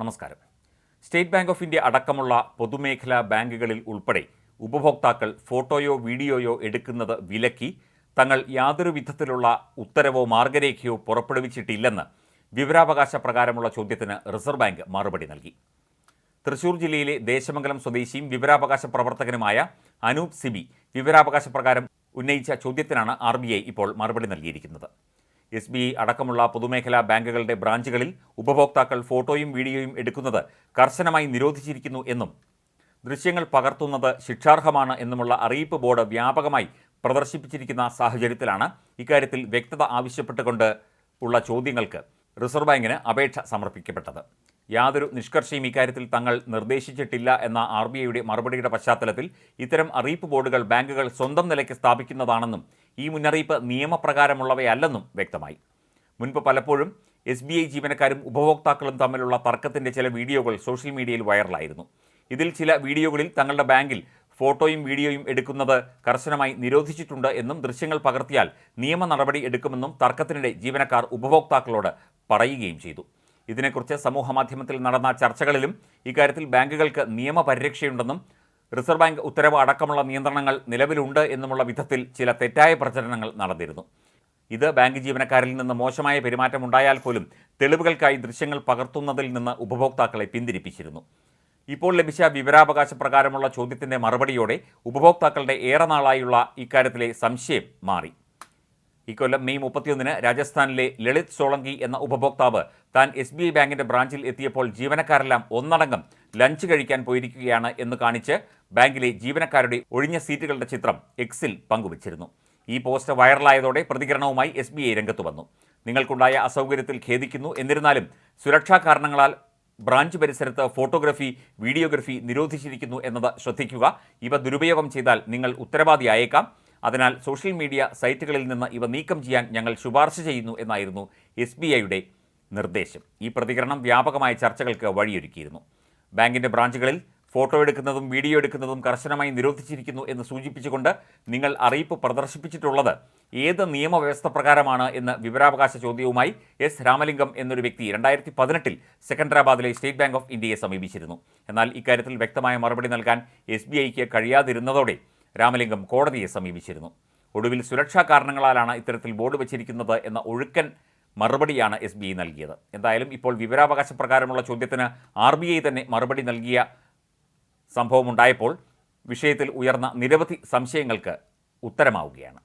നമസ്കാരം. State bank of India അടക്കമുള്ള പൊതുമേഖലാ ബാങ്കുകളിൽ ഉൾപ്പെടെ ഉപഭോക്താക്കൾ ഫോട്ടോയോ വീഡിയോയോ എടുക്കുന്നത് വിലക്കി തങ്ങൾ യാതൊരു വിധത്തിലുള്ള ഉത്തരവോ മാർഗരേഖയോ പുറപ്പെടുവിച്ചിട്ടില്ലെന്ന് വിവരാവകാശ പ്രകാരമുള്ള ചോദ്യത്തിന് റിസർവ് ബാങ്ക് മറുപടി നൽകി. തൃശൂർ ജില്ലയിലെ ദേശമംഗലം സ്വദേശിയും വിവരാവകാശ പ്രവർത്തകനുമായ അനൂപ് സിബി വിവരാവകാശ പ്രകാരം ഉന്നയിച്ച ചോദ്യത്തിനാണ് ആർ ഇപ്പോൾ മറുപടി നൽകിയിരിക്കുന്നത്. എസ് ബി അടക്കമുള്ള പൊതുമേഖലാ ബാങ്കുകളുടെ ബ്രാഞ്ചുകളിൽ ഉപഭോക്താക്കൾ ഫോട്ടോയും വീഡിയോയും എടുക്കുന്നത് കർശനമായി നിരോധിച്ചിരിക്കുന്നു എന്നും ദൃശ്യങ്ങൾ പകർത്തുന്നത് ശിക്ഷാർഹമാണ് എന്നുമുള്ള അറിയിപ്പ് ബോർഡ് വ്യാപകമായി പ്രദർശിപ്പിച്ചിരിക്കുന്ന സാഹചര്യത്തിലാണ് ഇക്കാര്യത്തിൽ വ്യക്തത ആവശ്യപ്പെട്ടുകൊണ്ട് ഉള്ള ചോദ്യങ്ങൾക്ക് റിസർവ് ബാങ്കിന് അപേക്ഷ സമർപ്പിക്കപ്പെട്ടത്. യാതൊരു നിഷ്കർഷയും ഇക്കാര്യത്തിൽ തങ്ങൾ നിർദ്ദേശിച്ചിട്ടില്ല എന്ന ആർ ബി ഐയുടെ മറുപടിയുടെ പശ്ചാത്തലത്തിൽ ഇത്തരം അറിയിപ്പ് ബോർഡുകൾ ബാങ്കുകൾ സ്വന്തം നിലയ്ക്ക് സ്ഥാപിക്കുന്നതാണെന്നും ഈ മുന്നറിയിപ്പ് നിയമപ്രകാരമുള്ളവയല്ലെന്നും വ്യക്തമായി. മുൻപ് പലപ്പോഴും എസ് ബി ഐ ജീവനക്കാരും ഉപഭോക്താക്കളും തമ്മിലുള്ള തർക്കത്തിന്റെ ചില വീഡിയോകൾ സോഷ്യൽ മീഡിയയിൽ വൈറലായിരുന്നു. ഇതിൽ ചില വീഡിയോകളിൽ തങ്ങളുടെ ബാങ്കിൽ ഫോട്ടോയും വീഡിയോയും എടുക്കുന്നത് കർശനമായി നിരോധിച്ചിട്ടുണ്ട് എന്നും ദൃശ്യങ്ങൾ പകർത്തിയാൽ നിയമ നടപടി എടുക്കുമെന്നും തർക്കത്തിനിടെ ജീവനക്കാർ ഉപഭോക്താക്കളോട് പറയുകയും ചെയ്തു. ഇതിനെക്കുറിച്ച് സമൂഹമാധ്യമത്തിൽ നടന്ന ചർച്ചകളിലും ഇക്കാര്യത്തിൽ ബാങ്കുകൾക്ക് നിയമപരിരക്ഷയുണ്ടെന്നും റിസർവ് ബാങ്ക് ഉത്തരവ് അടക്കമുള്ള നിയന്ത്രണങ്ങൾ നിലവിലുണ്ട് എന്നുമുള്ള വിധത്തിൽ ചില തെറ്റായ പ്രചരണങ്ങൾ നടന്നിരുന്നു. ഇത് ബാങ്ക് ജീവനക്കാരിൽ നിന്ന് മോശമായ പെരുമാറ്റം ഉണ്ടായാൽ പോലും തെളിവുകൾക്കായി ദൃശ്യങ്ങൾ പകർത്തുന്നതിൽ നിന്ന് ഉപഭോക്താക്കളെ പിന്തിരിപ്പിച്ചിരുന്നു. ഇപ്പോൾ ലഭിച്ച വിവരാവകാശ പ്രകാരമുള്ള ചോദ്യത്തിന്റെ മറുപടിയോടെ ഉപഭോക്താക്കളുടെ ഏറെ നാളായുള്ള ഇക്കാര്യത്തിലെ സംശയം മാറി. ഇക്കൊല്ലം മെയ് മുപ്പത്തിയൊന്നിന് രാജസ്ഥാനിലെ ലളിത് സോളങ്കി എന്ന ഉപഭോക്താവ് താൻ എസ് ബി ഐ ബാങ്കിന്റെ ബ്രാഞ്ചിൽ എത്തിയപ്പോൾ ജീവനക്കാരെല്ലാം ഒന്നടങ്കം ലഞ്ച് കഴിക്കാൻ പോയിരിക്കുകയാണ് എന്ന് കാണിച്ച് ബാങ്കിലെ ജീവനക്കാരുടെ ഒഴിഞ്ഞ സീറ്റുകളുടെ ചിത്രം എക്സിൽ പങ്കുവച്ചിരുന്നു. ഈ പോസ്റ്റ് വൈറലായതോടെ പ്രതികരണവുമായി എസ് ബി ഐ രംഗത്ത് വന്നു. നിങ്ങൾക്കുണ്ടായ അസൗകര്യത്തിൽ ഖേദിക്കുന്നു. എന്നിരുന്നാലും സുരക്ഷാ കാരണങ്ങളാൽ ബ്രാഞ്ച് പരിസരത്ത് ഫോട്ടോഗ്രഫി വീഡിയോഗ്രഫി നിരോധിച്ചിരിക്കുന്നു എന്നത് ശ്രദ്ധിക്കുക. ഇവ ദുരുപയോഗം ചെയ്താൽ നിങ്ങൾ ഉത്തരവാദി ഉത്തരവാദിയായേക്കാം. അതിനാൽ സോഷ്യൽ മീഡിയ സൈറ്റുകളിൽ നിന്ന് ഇവ നീക്കം ചെയ്യാൻ ഞങ്ങൾ ശുപാർശ ചെയ്യുന്നു എന്നായിരുന്നു എസ് ബി ഐയുടെ നിർദ്ദേശം. ഈ പ്രതികരണം വ്യാപകമായ ചർച്ചകൾക്ക് വഴിയൊരുക്കിയിരുന്നു. ബാങ്കിന്റെ ബ്രാഞ്ചുകളിൽ ഫോട്ടോ എടുക്കുന്നതും വീഡിയോ എടുക്കുന്നതും കർശനമായി നിരോധിച്ചിരിക്കുന്നു എന്ന് സൂചിപ്പിച്ചുകൊണ്ട് നിങ്ങൾ അറിയിപ്പ് പ്രദർശിപ്പിച്ചിട്ടുള്ളത് ഏത് നിയമവ്യവസ്ഥ പ്രകാരമാണ് എന്ന് വിവരാവകാശ ചോദ്യവുമായി എസ് രാമലിംഗം എന്നൊരു വ്യക്തി രണ്ടായിരത്തി പതിനെട്ടിൽ സെക്കൻഡറാബാദിലെ സ്റ്റേറ്റ് ബാങ്ക് ഓഫ് ഇന്ത്യയെ സമീപിച്ചിരുന്നു. എന്നാൽ ഇക്കാര്യത്തിൽ വ്യക്തമായ മറുപടി നൽകാൻ എസ് ബി ഐക്ക് കഴിയാതിരുന്നതോടെ രാമലിംഗം കോടതിയെ സമീപിച്ചിരുന്നു. ഒടുവിൽ സുരക്ഷാ കാരണങ്ങളാലാണ് ഇത്തരത്തിൽ ബോർഡ് വച്ചിരിക്കുന്നത് എന്ന ഒഴുക്കൻ മറുപടിയാണ് എസ് ബി ഐ നൽകിയത്. എന്തായാലും ഇപ്പോൾ വിവരാവകാശ പ്രകാരമുള്ള ചോദ്യത്തിന് ആർ ബി ഐ തന്നെ മറുപടി നൽകിയ സംഭവമുണ്ടായപ്പോൾ വിഷയത്തിൽ ഉയർന്ന നിരവധി സംശയങ്ങൾക്ക് ഉത്തരമാവുകയാണ്.